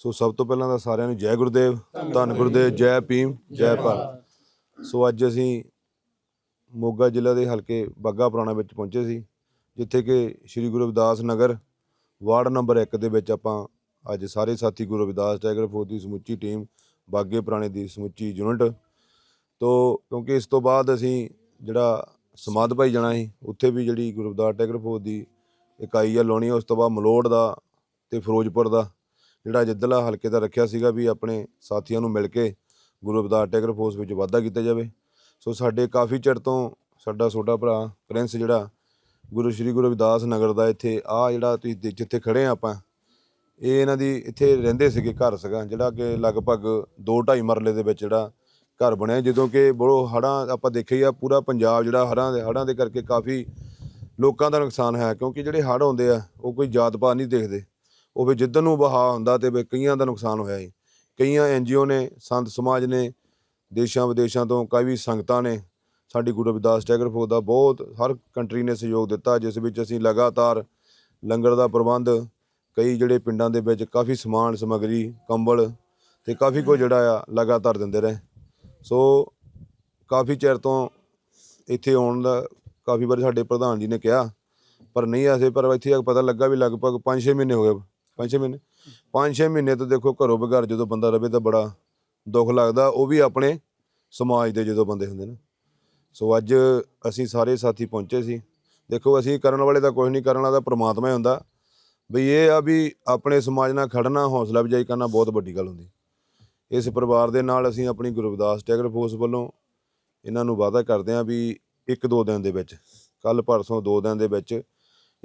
ਸੋ ਸਭ ਤੋਂ ਪਹਿਲਾਂ ਤਾਂ ਸਾਰਿਆਂ ਨੂੰ ਜੈ ਗੁਰਦੇਵ ਧੰਨ ਗੁਰਦੇਵ ਜੈ ਭੀਮ ਜੈ ਭਾਰਤ। ਸੋ ਅੱਜ ਅਸੀਂ ਮੋਗਾ ਜ਼ਿਲ੍ਹਾ ਦੇ ਹਲਕੇ ਬਾਗਾ ਪੁਰਾਣਾ ਵਿੱਚ ਪਹੁੰਚੇ ਸੀ ਜਿੱਥੇ ਕਿ ਸ੍ਰੀ ਗੁਰੂ ਰਵਿਦਾਸ ਨਗਰ ਵਾਰਡ ਨੰਬਰ 1 ਦੇ ਵਿੱਚ ਆਪਾਂ ਅੱਜ ਸਾਰੇ ਸਾਥੀ ਗੁਰੂ ਰਵਿਦਾਸ ਟਾਈਗਰ ਫੋਰਸ ਦੀ ਸਮੁੱਚੀ ਟੀਮ ਬਾਗੇ ਪੁਰਾਣੇ ਦੀ ਸਮੁੱਚੀ ਯੂਨਿਟ। ਤੋਂ ਕਿਉਂਕਿ ਇਸ ਤੋਂ ਬਾਅਦ ਅਸੀਂ ਜਿਹੜਾ ਸਮਾਧ ਭਾਈ ਜਾਣਾ ਸੀ ਉੱਥੇ ਵੀ ਜਿਹੜੀ ਗੁਰੂ ਰਵਿਦਾਸ ਟਾਈਗਰ ਫੋਰਸ ਦੀ ਇਕਾਈ ਆ ਲਾਉਣੀ ਆ, ਉਸ ਤੋਂ ਬਾਅਦ ਮਲੋੜ ਦਾ ਤੇ ਫਿਰੋਜ਼ਪੁਰ ਦਾ। ਜਿਹੜਾ ਜਿੱਦਲਾ ਹਲਕੇ ਦਾ ਰੱਖਿਆ ਸੀਗਾ ਵੀ ਆਪਣੇ ਸਾਥੀਆਂ ਨੂੰ ਮਿਲ ਕੇ ਗੁਰੂ ਅਵਤਾਰ ਟਾਈਗਰ ਫੋਰਸ ਵਿੱਚ ਵਾਧਾ ਕੀਤਾ ਜਾਵੇ। ਸੋ ਸਾਡੇ ਕਾਫੀ ਚਿਰ ਤੋਂ ਸਾਡਾ ਛੋਟਾ ਭਰਾ ਪ੍ਰਿੰਸ ਜਿਹੜਾ ਗੁਰੂ ਸ਼੍ਰੀ ਗੁਰੂ ਰਵਿਦਾਸ ਨਗਰ ਦਾ ਇੱਥੇ ਆ ਜਿਹੜਾ ਤੁਸੀਂ ਜਿੱਥੇ ਖੜੇ ਆ ਆਪਾਂ, ਇਹ ਇਹਨਾਂ ਦੀ ਇੱਥੇ ਰਹਿੰਦੇ ਸੀਗੇ, ਘਰ ਸੀਗਾ, ਜਿਹੜਾ ਕਿ ਲਗਭਗ 2.5 ਮਰਲੇ ਦੇ ਵਿੱਚ ਜਿਹੜਾ ਘਰ ਬਣਿਆ। ਜਦੋਂ ਕਿ ਬੜੋ ਹੜਾਂ ਆਪਾਂ ਦੇਖਿਆ ਹੀ ਆ, ਪੂਰਾ ਪੰਜਾਬ ਜਿਹੜਾ ਹੜਾਂ ਦੇ ਹੜਾਂ ਦੇ ਕਰਕੇ ਕਾਫੀ ਲੋਕਾਂ ਦਾ ਨੁਕਸਾਨ ਹੈ ਕਿਉਂਕਿ ਜਿਹੜੇ ਹੜ੍ਹ ਆਉਂਦੇ ਆ, ਉਹ ਕੋਈ ਜਾਤ ਪਾਤ ਨਹੀਂ ਦੇਖਦੇ। ਉਹ ਵੀ ਜਿੱਦਨ ਨੂੰ ਵਹਾ ਹੁੰਦਾ ਤੇ ਵੀ ਕਈਆਂ ਦਾ ਨੁਕਸਾਨ ਹੋਇਆ ਹੈ ਕਈਆਂ ਐਨਜੀਓ ਨੇ, ਸੰਤ ਸਮਾਜ ਨੇ, ਦੇਸ਼ਾਂ ਵਿਦੇਸ਼ਾਂ ਤੋਂ ਕਾਫੀ ਸੰਗਤਾਂ ਨੇ, ਸਾਡੀ ਗੁਰੂ ਰਵਿਦਾਸ ਟੈਗਰ ਫੋਰਸ ਦਾ ਬਹੁਤ, ਹਰ ਕੰਟਰੀ ਨੇ ਸਹਿਯੋਗ ਦਿੱਤਾ, ਜਿਸ ਵਿੱਚ ਅਸੀਂ ਲਗਾਤਾਰ ਲੰਗਰ ਦਾ ਪ੍ਰਬੰਧ, ਕਈ ਜਿਹੜੇ ਪਿੰਡਾਂ ਦੇ ਵਿੱਚ ਕਾਫੀ ਸਮਾਨ, ਸਮੱਗਰੀ, ਕੰਬਲ ਤੇ ਕਾਫੀ ਕੁਝ ਜਿਹੜਾ ਆ ਲਗਾਤਾਰ ਦਿੰਦੇ ਰਹੇ। ਸੋ ਕਾਫੀ ਚਿਰ ਤੋਂ ਇੱਥੇ ਆਉਣ ਦਾ ਕਾਫੀ ਵਾਰੀ ਸਾਡੇ ਪ੍ਰਧਾਨ ਜੀ ਨੇ ਕਿਹਾ, ਪਰ ਨਹੀਂ ਆਸੇ ਪਰ ਇੱਥੇ ਆ ਪਤਾ ਲੱਗਾ ਵੀ ਲਗਭਗ 5-6 ਮਹੀਨੇ ਹੋ ਗਏ 5-6 ਮਹੀਨੇ। 5-6 ਮਹੀਨੇ ਤੋਂ ਦੇਖੋ ਘਰੋਂ ਬਗੈਰ ਜਦੋਂ ਬੰਦਾ ਰਵੇ ਤਾਂ ਬੜਾ ਦੁੱਖ ਲੱਗਦਾ। ਉਹ ਵੀ ਆਪਣੇ ਸਮਾਜ ਦੇ ਜਦੋਂ ਬੰਦੇ ਹੁੰਦੇ ਨੇ। ਸੋ ਅੱਜ ਅਸੀਂ ਸਾਰੇ ਸਾਥੀ ਪਹੁੰਚੇ ਸੀ। ਦੇਖੋ ਅਸੀਂ ਕਰਨ ਵਾਲੇ ਤਾਂ ਕੁਝ ਨਹੀਂ, ਕਰਨ ਵਾਲਾ ਤਾਂ ਪ੍ਰਮਾਤਮਾ ਹੀ ਹੁੰਦਾ। ਬਈ ਇਹ ਆ ਵੀ ਆਪਣੇ ਸਮਾਜ ਨਾਲ ਖੜਨਾ, ਹੌਸਲਾ ਅਫਜ਼ਾਈ ਕਰਨਾ ਬਹੁਤ ਵੱਡੀ ਗੱਲ ਹੁੰਦੀ। ਇਸ ਪਰਿਵਾਰ ਦੇ ਨਾਲ ਅਸੀਂ ਆਪਣੀ ਗੁਰਵਿਦਾਸ ਰਵਿਦਾਸ ਟੈਗਰ ਫੋਰਸ ਵੱਲੋਂ ਇਹਨਾਂ ਨੂੰ ਵਾਅਦਾ ਕਰਦੇ ਹਾਂ ਵੀ ਇੱਕ ਦੋ ਦਿਨ ਦੇ ਵਿੱਚ ਕੱਲ ਪਰਸੋਂ ਦੋ ਦਿਨ ਦੇ ਵਿੱਚ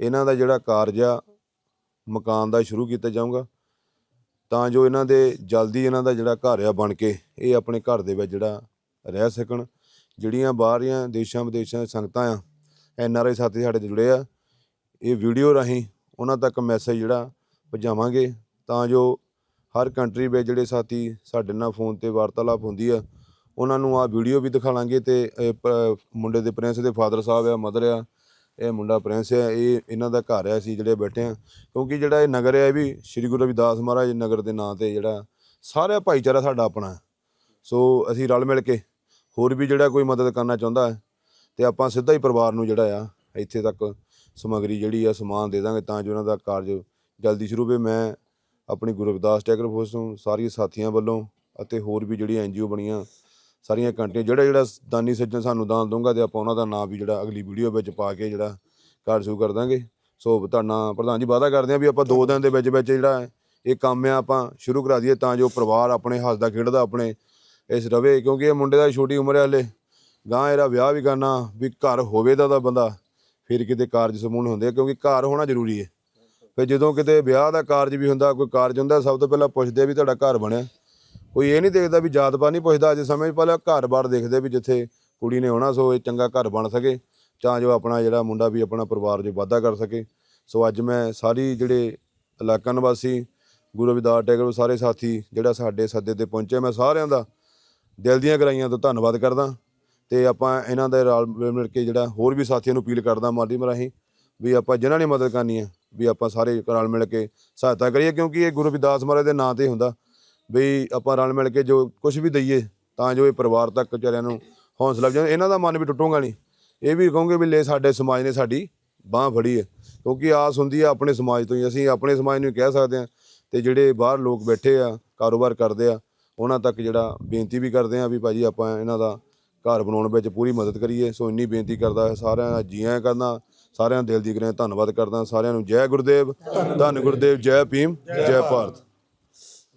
ਇਹਨਾਂ ਦਾ ਜਿਹੜਾ ਕਾਰਜ ਆ ਮਕਾਨ ਦਾ ਸ਼ੁਰੂ ਕੀਤਾ ਜਾਊਗਾ। ਤਾਂ ਜੋ ਇਹਨਾਂ ਦੇ ਜਲਦੀ ਇਹਨਾਂ ਦਾ ਜਿਹੜਾ ਘਰ ਆ ਬਣ ਕੇ, ਇਹ ਆਪਣੇ ਘਰ ਦੇ ਵਿੱਚ ਜਿਹੜਾ ਰਹਿ ਸਕਣ। ਜਿਹੜੀਆਂ ਬਾਹਰੀਆਂ ਦੇਸ਼ਾਂ ਵਿਦੇਸ਼ਾਂ ਦੀਆਂ ਸੰਗਤਾਂ ਆ, ਐਨ ਆਰ ਆਈ ਸਾਥੀ ਸਾਡੇ ਜੁੜੇ ਆ, ਇਹ ਵੀਡੀਓ ਰਾਹੀਂ ਉਹਨਾਂ ਤੱਕ ਮੈਸੇਜ ਜਿਹੜਾ ਪਹੁੰਚਾਵਾਂਗੇ। ਤਾਂ ਜੋ ਹਰ ਕੰਟਰੀ ਵਿੱਚ ਜਿਹੜੇ ਸਾਥੀ ਸਾਡੇ ਨਾਲ ਫੋਨ ਤੇ ਵਾਰਤਾਲਾਪ ਹੁੰਦੀ ਆ, ਉਹਨਾਂ ਨੂੰ ਆ ਵੀਡੀਓ ਵੀ ਦਿਖਾਵਾਂਗੇ ਤੇ, ਇਹ ਮੁੰਡੇ ਦੇ ਪ੍ਰਿੰਸ ਦੇ ਫਾਦਰ ਸਾਹਿਬ ਆ ਮਦਰ ਆ ਇਹ ਮੁੰਡਾ ਪ੍ਰਿੰਸ ਹੈ, ਇਹ ਇਹਨਾਂ ਦਾ ਘਰ ਹੈ, ਅਸੀਂ ਜਿਹੜੇ ਬੈਠੇ ਆ ਕਿਉਂਕਿ ਜਿਹੜਾ ਇਹ ਨਗਰ ਹੈ ਇਹ ਵੀ ਸ੍ਰੀ ਗੁਰੂ ਰਵਿਦਾਸ ਮਹਾਰਾਜ ਨਗਰ ਦੇ ਨਾਂ ਤੇ ਜਿਹੜਾ ਸਾਰਾ ਭਾਈਚਾਰਾ ਸਾਡਾ ਆਪਣਾ ਸੋ ਅਸੀਂ ਰਲ ਮਿਲ ਕੇ ਹੋਰ ਵੀ ਜਿਹੜਾ ਕੋਈ ਮਦਦ ਕਰਨਾ ਚਾਹੁੰਦਾ ਹੈ, ਤੇ ਆਪਾਂ ਸਿੱਧਾ ਹੀ ਪਰਿਵਾਰ ਨੂੰ ਜਿਹੜਾ ਆ, ਇੱਥੇ ਤੱਕ ਸਮੱਗਰੀ ਜਿਹੜੀ ਆ, ਸਮਾਨ ਦੇ ਦਾਂਗੇ ਤਾਂ ਜੋ ਉਹਨਾਂ ਦਾ ਕਾਰਜ ਜਲਦੀ ਸ਼ੁਰੂ ਹੋਵੇ। ਮੈਂ ਆਪਣੀ ਗੁਰੂ ਰਵਿਦਾਸ ਟੈਕਰ ਫੋਰਸ ਨੂੰ ਸਾਰੀਆਂ ਸਾਥੀਆਂ ਵੱਲੋਂ ਅਤੇ ਹੋਰ ਵੀ ਜਿਹੜੀਆਂ ਐਨਜੀਓ ਬਣੀਆਂ ਸਾਰੀਆਂ ਕੰਟਰੀਆਂ ਜਿਹੜਾ ਜਿਹੜਾ ਦਾਨੀ ਸੱਜਣ ਸਾਨੂੰ ਦਾਨ ਦਊਗਾ ਤੇ ਆਪਾਂ ਉਹਨਾਂ ਦਾ ਨਾਮ ਵੀ ਜਿਹੜਾ ਅਗਲੀ ਵੀਡੀਓ ਵਿੱਚ ਪਾ ਕੇ ਜਿਹੜਾ ਕਾਰਜ ਸ਼ੁਰੂ ਕਰ ਦਾਂਗੇ। ਸੋ ਤੁਹਾਡਾ ਪ੍ਰਧਾਨ ਜੀ ਵਾਅਦਾ ਕਰਦੇ ਆ ਵੀ ਆਪਾਂ ਦੋ ਦਿਨ ਦੇ ਵਿੱਚ ਵਿੱਚ ਜਿਹੜਾ ਇਹ ਕੰਮ ਆ, ਆਪਾਂ ਸ਼ੁਰੂ ਕਰਾ ਦਈਏ ਤਾਂ ਜੋ ਪਰਿਵਾਰ ਆਪਣੇ ਹੱਸਦਾ, ਖੇਡਦਾ ਆਪਣੇ ਇਸ ਰਵੇ, ਕਿਉਂਕਿ ਇਹ ਮੁੰਡੇ ਦਾ ਛੋਟੀ ਉਮਰ ਹੈ ਹਲੇ। ਗਾਂ ਇਹਦਾ ਵਿਆਹ ਵੀ ਕਰਨਾ, ਵੀ ਘਰ ਹੋਵੇ ਤਾਂ ਦਾ ਬੰਦਾ, ਫਿਰ ਕਿਤੇ ਕਾਰਜ ਸਮੂਹ ਹੁੰਦੇ ਆ, ਕਿਉਂਕਿ ਘਰ ਹੋਣਾ ਜ਼ਰੂਰੀ ਹੈ। ਫਿਰ ਜਦੋਂ ਕਿਤੇ ਵਿਆਹ ਦਾ ਕਾਰਜ ਵੀ ਹੁੰਦਾ, ਕੋਈ ਕਾਰਜ ਹੁੰਦਾ, ਸਭ ਤੋਂ ਪਹਿਲਾਂ ਪੁੱਛਦੇ ਵੀ ਤੁਹਾਡਾ ਘਰ ਬਣਿਆ। ਕੋਈ ਇਹ ਨਹੀਂ ਦੇਖਦਾ ਵੀ ਜਾਤ ਪਾਤ ਨਹੀਂ ਪੁੱਛਦਾ, ਅੱਜ ਸਮੇਂ 'ਚ ਪਹਿਲਾਂ ਘਰ-ਬਾਰ ਦੇਖਦੇ ਵੀ ਜਿੱਥੇ ਕੁੜੀ ਨੇ ਹੋਣਾ ਸੋ ਇਹ ਚੰਗਾ ਘਰ ਬਣ ਸਕੇ, ਤਾਂ ਜੋ ਆਪਣਾ ਜਿਹੜਾ ਮੁੰਡਾ ਵੀ ਆਪਣਾ ਪਰਿਵਾਰ ਜੋ ਵਾਧਾ ਕਰ ਸਕੇ। ਸੋ ਅੱਜ ਮੈਂ ਸਾਰੀ ਜਿਹੜੇ ਇਲਾਕਾ ਨਿਵਾਸੀ, ਗੁਰੂ ਰਵਿਦਾਸ ਟੈਗਰ ਸਾਰੇ ਸਾਥੀ, ਜਿਹੜਾ ਸਾਡੇ ਸੱਦੇ ਤੇ ਪਹੁੰਚੇ ਮੈਂ ਸਾਰਿਆਂ ਦਾ ਦਿਲ ਦੀਆਂ ਗਰਾਈਆਂ ਤੋਂ ਧੰਨਵਾਦ ਕਰਦਾ। ਤੇ ਆਪਾਂ ਇਹਨਾਂ ਦੇ ਰਲ ਮਿਲ ਕੇ ਜਿਹੜਾ ਹੋਰ ਵੀ ਸਾਥੀਆਂ ਨੂੰ ਅਪੀਲ ਕਰਦਾ ਮਾਧਿਅਮ ਰਾਹੀਂ ਵੀ ਆਪਾਂ ਜਿਨ੍ਹਾਂ ਨੇ ਮਦਦ ਕਰਨੀ ਹੈ, ਵੀ ਆਪਾਂ ਸਾਰੇ ਰਲ ਮਿਲ ਕੇ ਸਹਾਇਤਾ ਕਰੀਏ, ਕਿਉਂਕਿ ਇਹ ਗੁਰੂ ਰਵਿਦਾਸ ਮਹਾਰਾਜ ਦੇ ਨਾਂ ਤੇ ਹੁੰਦਾ। ਵੀ ਆਪਾਂ ਰਲ ਮਿਲ ਕੇ ਜੋ ਕੁਝ ਵੀ ਦਈਏ, ਤਾਂ ਜੋ ਇਹ ਪਰਿਵਾਰ ਤੱਕ ਵਿਚਾਰਿਆਂ ਨੂੰ ਹੌਸਲਾ ਜਾਵੇ ਇਹਨਾਂ ਦਾ ਮਨ ਵੀ ਟੁੱਟੂਗਾ ਨਹੀਂ। ਇਹ ਵੀ ਕਹੋਗੇ ਵੀ ਲੈ ਸਾਡੇ ਸਮਾਜ ਨੇ ਸਾਡੀ ਬਾਹ ਫੜੀ ਹੈ ਕਿਉਂਕਿ ਆਸ ਹੁੰਦੀ ਹੈ ਆਪਣੇ ਸਮਾਜ ਤੋਂ ਹੀ। ਅਸੀਂ ਆਪਣੇ ਸਮਾਜ ਨੂੰ ਹੀ ਕਹਿ ਸਕਦੇ ਹਾਂ ਤੇ ਜਿਹੜੇ ਬਾਹਰ ਲੋਕ ਬੈਠੇ ਆ, ਕਾਰੋਬਾਰ ਕਰਦੇ ਆ, ਉਹਨਾਂ ਤੱਕ ਜਿਹੜਾ ਬੇਨਤੀ ਵੀ ਕਰਦੇ ਆ ਵੀ ਭਾਜੀ ਆਪਾਂ ਇਹਨਾਂ ਦਾ ਘਰ ਬਣਾਉਣ ਵਿੱਚ ਪੂਰੀ ਮਦਦ ਕਰੀਏ। ਸੋ ਇੰਨੀ ਬੇਨਤੀ ਕਰਦਾ ਸਾਰਿਆਂ ਦਾ ਜੀਆਂ ਕਰਦਾ ਸਾਰਿਆਂ ਦਾ ਦਿਲ ਦੀ ਕਰੇ ਧੰਨਵਾਦ ਕਰਦਾ ਸਾਰਿਆਂ ਨੂੰ ਜੈ ਗੁਰਦੇਵ, ਧੰਨ ਗੁਰਦੇਵ, ਜੈ ਭੀਮ, ਜੈ ਭਾਰਤ।